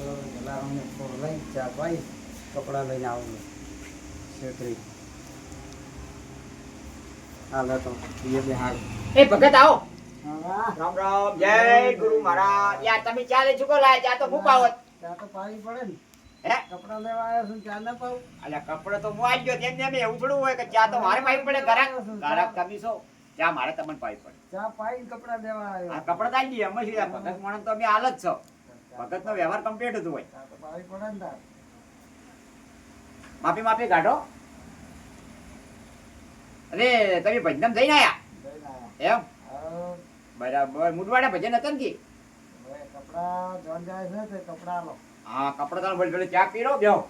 તો જલારામને ફોર લઈ ચા પાઈ કપડાં લઈને આવું છેતરી. હાલ તો એ બે હાલ. એ ભગત આવો. રામ રામ. જય ગુરુ મહારાજ. યાર તમે ચાલે ચૂકો લાય ચા તો ફૂપાવત ચા તો પાવી પડે ને. હે? કપડાં લેવા આવ્યો છું ચા ના પાવું. અલ્યા કપડે તો હું આવી ગયો તેમ તેમ એવું થોડું હોય કે ચા તો મારે પાવી પડે ગરાક તમે છો. ચા મારે તમને પાવી પડે. ચા પાઈ કપડા લેવા આ કપડે તો આવી ગયા અમે શું ભગત માણસ તો અમે હાલ જ છો. ભગત નો વ્યવહાર કમ્પ્લીટ હતું હોય. માફી માફી કાઢો અરે તમે ભજનમ જઈને આયા? એમ? બરાબર. મુડવાડા ભજન હતા ને કી? જોન જાય છે તે લો હા કપડા તમે ભલે ચા પીરો બેહો.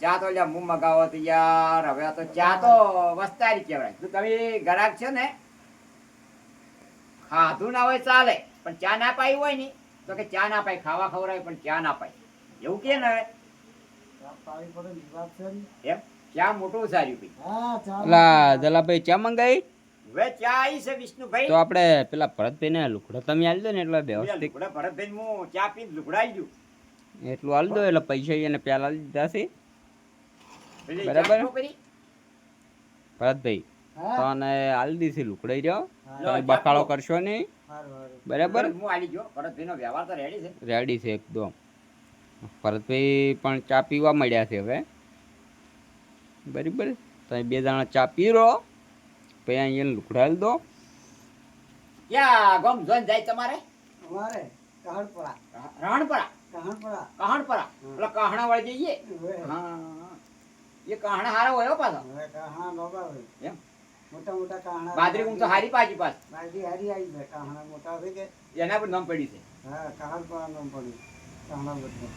ચા તો લ્યા મું મગાવો તો યાર. હવે તો ચા તો વસ્તારી કહેવાય. તું તમે ગરાક છે ને ખાધું ના હોય ચાલે. પણ ચા ના પાઈ હોય ને તો કે ચા ના પાય ખાવા ખવડાય પણ ચા ના પાય. એવું કે ને? ચા એમ? મોટું સારું ભાઈ. લા પેલા ચા મંગાઈ? હવે ચા આવી છે વિષ્ણુભાઈ. તો આપણે પેલા ભરતભાઈ ને લુકડો તમે આલી દો ને એટલે વ્યવસ્થિત ભરતભાઈ હું ચા પી લુગડાઈ ગયું એટલું આલી દો એટલે પૈસા એને પેલા દીધા છે. બરાબર. ભરતભાઈ તને આલી દીધી લુકડાઈ રહ્યો. તમે બકાળો કરશો નહીં. બરાબર? હું આલી ગયો ભરતભાઈનો વ્યવહાર તો રેડી છે. રેડી છે એકદમ. ભરતભાઈ પણ ચા પીવા મળ્યા છે હવે. બરાબર? તમે બે જણા ચા પી પીરો પછી અહીંયા લુકડાવી દો. ક્યાં ગમ જોઈને જાય તમારે? અમારે કહણપરા. રાણપરા? કહણપરા. કહણપરા? પેલા કહણા વાળી જઈએ? હા. એ કહણા હારો હોય પાછો. કહણા લોબા હોય એમ? મોટા મોટા કાણા બાજરી ઊંઘ તો હારી પાછી પાસ બાજી હારી આવી છે કાણા મોટા આવે કે? એના પર નામ પડી છે. હા કહણપરા નામ પડ્યું કાણા બધું